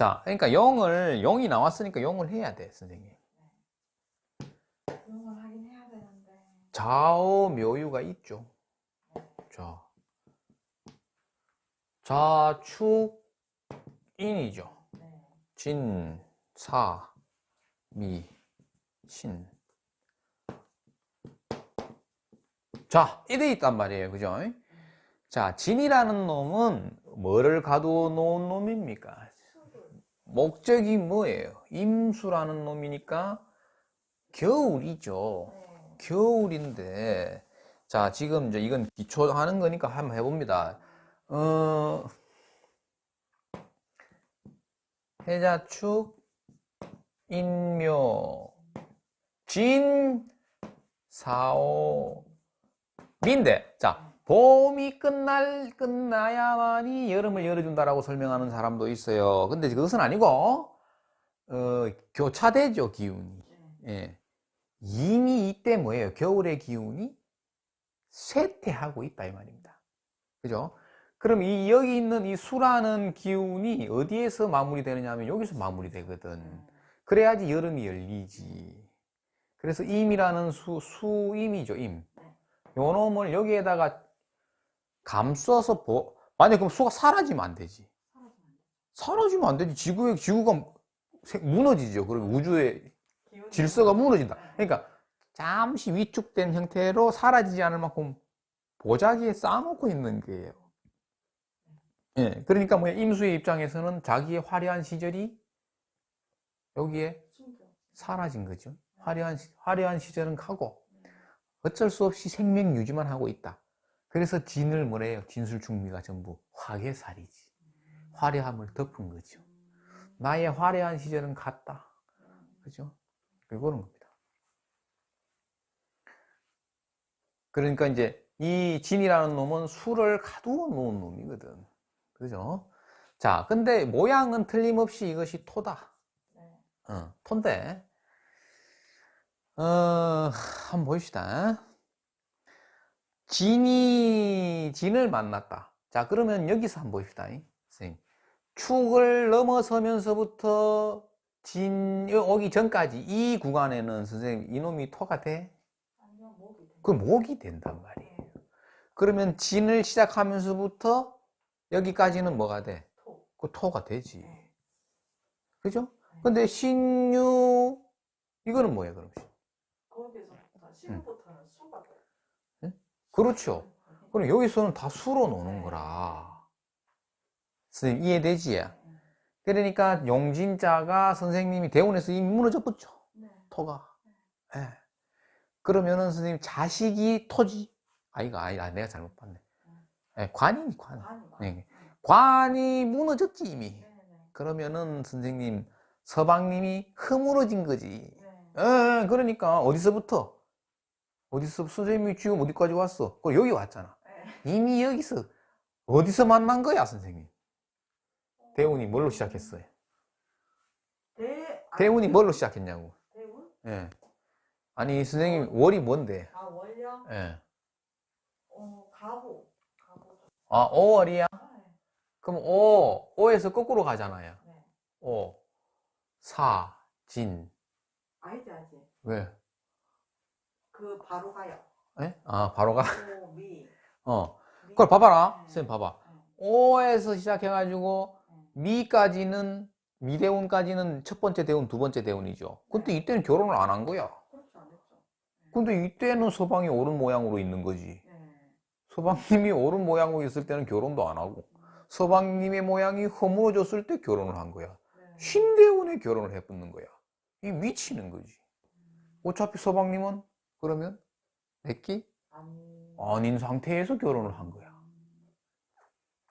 자, 그러니까 0을 0이 나왔으니까 0을 해야 돼, 선생님. 걸 하긴 해야 되는데. 좌우 묘유가 있죠. 자, 좌축 인이죠. 네. 진, 사, 미, 신. 자, 이래 있단 말이에요. 그죠? 자, 진이라는 놈은 뭐를 가두어 놓은 놈입니까? 목적이 뭐예요? 임수라는 놈이니까 겨울이죠. 네. 겨울인데, 자, 지금 이제 이건 기초 하는 거니까 한번 해봅니다. 어, 해자축, 인묘, 진, 사오, 민데. 자, 봄이 끝날, 끝나야만이 여름을 열어준다라고 설명하는 사람도 있어요. 근데 그것은 아니고, 어, 교차되죠, 기운이. 네. 예. 이미 이때 뭐예요? 겨울의 기운이 쇠퇴하고 있다 이 말입니다. 그죠? 그럼 이 여기 있는 이 수라는 기운이 어디에서 마무리되느냐 하면 여기서 마무리되거든. 그래야지 여름이 열리지. 그래서 임이라는 수, 수임이죠, 임. 요 놈을 여기에다가 감싸서 보, 만약에 그럼 수가 사라지면 안 되지. 사라지면 안 되지. 지구의, 지구가 세- 무너지죠. 그러면 우주의 질서가 무너진다. 네. 그러니까 잠시 위축된 형태로 사라지지 않을 만큼 보자기에 쌓아놓고 있는 거예요. 예, 그러니까 뭐야 임수의 입장에서는 자기의 화려한 시절이 여기에. 사라진 거죠. 화려한 시- 화려한 시절은 가고 어쩔 수 없이 생명 유지만 하고 있다. 그래서 진을 뭐래요? 진술충미가 전부 화개살이지. 화려함을 덮은 거죠. 나의 화려한 시절은 갔다. 그죠? 그거는 겁니다. 그러니까 이제 이 진이라는 놈은 술을 가두어 놓은 놈이거든. 그죠? 자, 근데 모양은 틀림없이 이것이 토다. 네. 어, 토인데, 어, 한번 보십시다. 진이, 진을 만났다. 자, 그러면 여기서 한번 봅시다. 선생님. 축을 넘어서면서부터 진, 여- 오기 전까지 이 구간에는 선생님, 이놈이 토가 돼? 아니면 목이 돼. 그 목이 된단 말이에요. 그러면 진을 시작하면서부터 여기까지는 뭐가 돼? 토. 그 토가 되지. 네. 그죠? 근데 신유, 이거는 뭐예요, 그럼? 거기서 신부터는 수가 돼. 그렇죠. 그럼 여기서는 다 수로 노는 거라. 선생님, 이해되지? 그러니까 용진자가 선생님이 대원에서 이미 무너져 버죠. 네. 토가. 예. 그러면은 선생님 자식이 토지. 아이가 아니다. 내가 잘못 봤네. 예, 관이니 관. 관이 많아. 네. 관이 무너졌지 이미. 네, 네. 그러면은 선생님 서방님이 허물어진 거지. 네. 예, 그러니까 어디서부터? 어디서 선생님이 지금 어디까지 왔어? 그 여기 왔잖아. 네. 이미 여기서 어디서 만난 거야, 선생님? 대운이 뭘로 시작했어요? 대 아, 대운이 뭘로 시작했냐고. 대운? 예. 아니, 선생님, 월이 뭔데? 아 월령? 예. 어 가보. 가보. 아, 5월이야? 아, 네. 그럼 5, 5에서 거꾸로 가잖아요. 네. 5, 4, 진. 아니지 아니지. 왜? 그 바로 가요. 예? 아, 바로 가. 오, 미. 어. 미. 그걸 봐봐라. 네. 선생님 봐봐. 네. 5에서 시작해가지고, 네. 미까지는, 미대운까지는 첫 번째 대운, 두 번째 대운이죠. 근데 이때는 결혼을 안 한 거야. 그렇죠 안. 근데 이때는 서방이 옳은 모양으로 있는 거지. 네. 서방님이 옳은 모양으로 있을 때는 결혼도 안 하고, 서방님의 모양이 허물어졌을 때 결혼을 한 거야. 네. 신대운에 결혼을 해붙는 거야. 이 미치는 거지. 어차피 서방님은 그러면 내끼. 아닌 상태에서 결혼을 한 거야.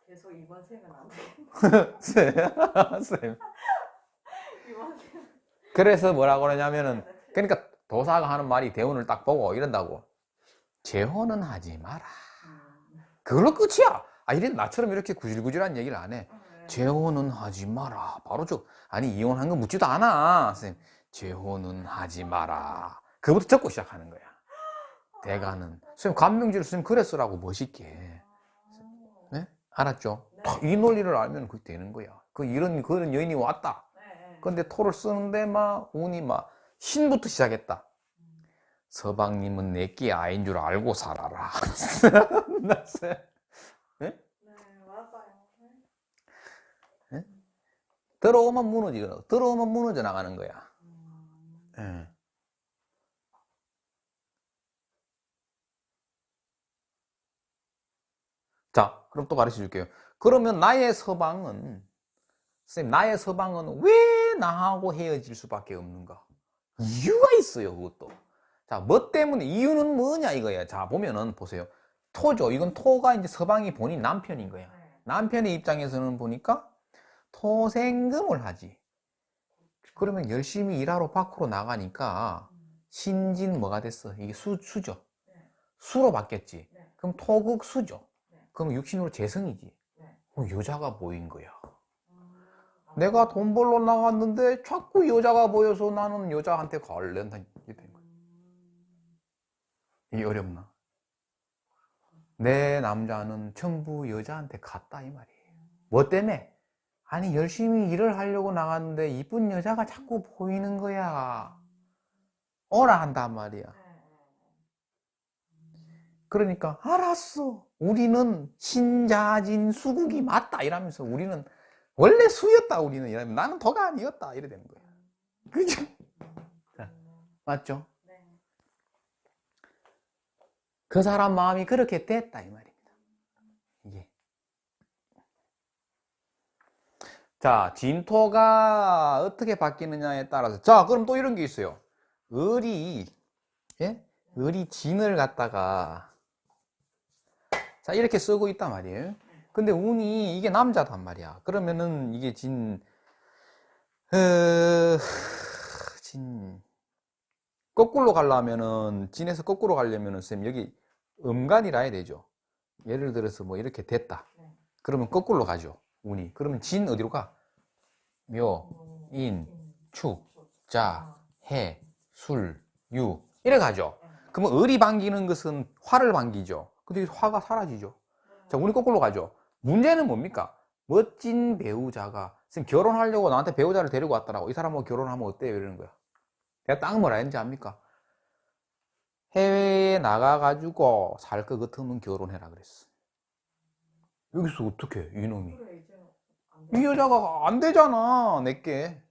계속 이번 생은 안 돼. 쌤. 이번 생. 그래서 뭐라고 그러냐면은, 그러니까 도사가 하는 말이 대운을 딱 보고 이런다고. 재혼은 하지 마라. 음. 그걸로 끝이야. 아, 이래 나처럼 이렇게 구질구질한 얘기를 안 해. 네. 재혼은 하지 마라. 바로 저, 아니, 이혼한 거 묻지도 않아. 선생님, 재혼은 하지 마라. 그부터 적고 시작하는 거야. 대가는. 선생님, 관명지를 선생님 그래 쓰라고 멋있게. 아. 네? 알았죠? 네. 다이 논리를 알면 그게 되는 거야. 그 이런 그런 여인이 왔다. 네, 네. 근데 토를 쓰는데 막 운이 막 신부터 시작했다. 음. 서방님은 내끼 아인 줄 알고 살아라. 났어요. 네, 맞아요. 네. 들어오면 무너지거든. 들어오면 무너져 나가는 거야. 음. 자, 그럼 또 가르쳐 줄게요. 그러면 나의 서방은, 선생님, 나의 서방은 왜 나하고 헤어질 수밖에 없는가? 이유가 있어요, 그것도. 자, 뭐 때문에, 이유는 뭐냐 이거야. 자, 보면은, 보세요. 토죠. 이건 토가 이제 서방이 본인 남편인 거야. 네. 남편의 입장에서는 보니까 토생금을 하지. 그러면 열심히 일하러 밖으로 나가니까 음. 신진 뭐가 됐어? 이게 수, 수죠. 네. 수로 바뀌었지. 네. 그럼 토극 수죠. 네. 그럼 육신으로 재성이지. 네. 그럼 여자가 보인 거야. 음. 내가 돈 벌러 나갔는데 자꾸 여자가 보여서 나는 여자한테. 난 이게 된 거야. 음. 이게 어렵나? 내 남자는 전부 여자한테 갔다 이 말이에요. 뭐 때문에? 아니 열심히 일을 하려고 나갔는데 이쁜 여자가 자꾸 보이는 거야. 오라 한단 말이야. 네, 그러니까 알았어. 우리는 신자진 수국이 맞다 이러면서 우리는 원래 수였다 우리는 이러면 나는 도가 아니었다 이래 되는 거야. 그죠? 자. 맞죠? 네. 그 사람 마음이 그렇게 됐다 이 말입니다. 이게. 자, 진토가 어떻게 바뀌느냐에 따라서 자, 그럼 또 이런 게 있어요. 을이 예? 을이 진을 갖다가 자, 이렇게 쓰고 있단 말이에요. 근데 운이 이게 남자단 말이야. 그러면은 이게 진 어, 진 거꾸로 가려면은 진에서 거꾸로 가려면은 쌤 여기 음간이라 해야 되죠. 예를 들어서 뭐 이렇게 됐다. 네. 그러면 거꾸로 가죠. 운이. 그러면 진 어디로 가? 묘, 음. 인, 음. 축, 음. 자, 아. 해, 술, 유 이래 가죠. 네. 그러면 을이 반기는 것은 화를 반기죠. 근데 이 화가 사라지죠. 자, 운이 거꾸로 가죠. 문제는 뭡니까? 멋진 배우자가 지금 결혼하려고 나한테 배우자를 데리고 왔더라고. 이 사람하고 결혼하면 어때요? 이러는 거야. 내가 딱 뭐라 했는지 압니까? 해외에 나가가지고 살 것 같으면 결혼해라 그랬어. 여기서 어떻게 이놈이? 이 돼. 여자가 안 되잖아, 내게. 네.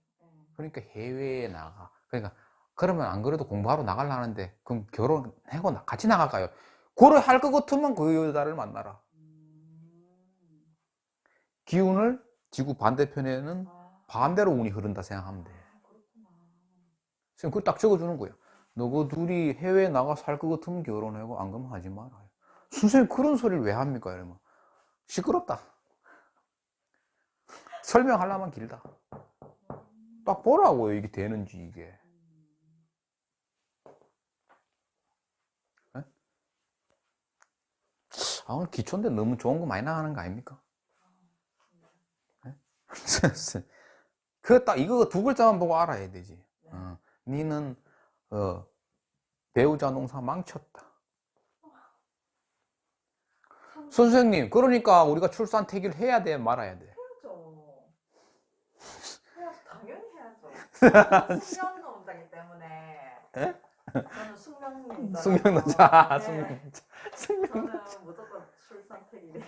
그러니까 해외에 나가. 그러니까 그러면 안 그래도 공부하러 나가려는데 그럼 결혼하고 나- 같이 나갈까요? 그래 할것 같으면 그 여자를 만나라. 음. 기운을 지구 반대편에는 아. 반대로 운이 흐른다 생각하면 돼. 아. 선생님 그거 딱 적어주는 거예요. 너그 둘이 해외에 나가 살 것 같으면 결혼하고 안 그러면 하지 말아요. 선생님 그런 소리를 왜 합니까? 이러면 시끄럽다. 설명하려면 길다. 음. 딱 보라고요. 이게 되는지 이게. 아 오늘 기초인데 너무 좋은 거 많이 나가는 거 아닙니까? 그딱 이거 두 글자만 보고 알아야 되지. 네. 어, 니는 어, 배우자 농사 망쳤다. 참 선생님, 그러니까 우리가 출산 태기를 해야 돼, 말아야 돼. 해야죠. 해야죠. 당연히 해야죠. 숙명 논자기 때문에. 에? 저는 숙명 논자. 숙명노자, 네. 숙명노자, 숙명. 저는 무조건 출산택이래.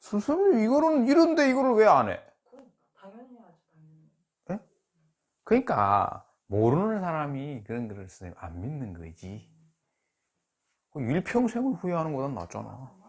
선생님, 이거는 이런데 이거를 왜 안 해? 당연히 해야죠. 당연히. 그러니까 모르는 사람이 그런 거를 선생님 안 믿는 거지. 그 일평생을 후회하는 거보다 낫잖아.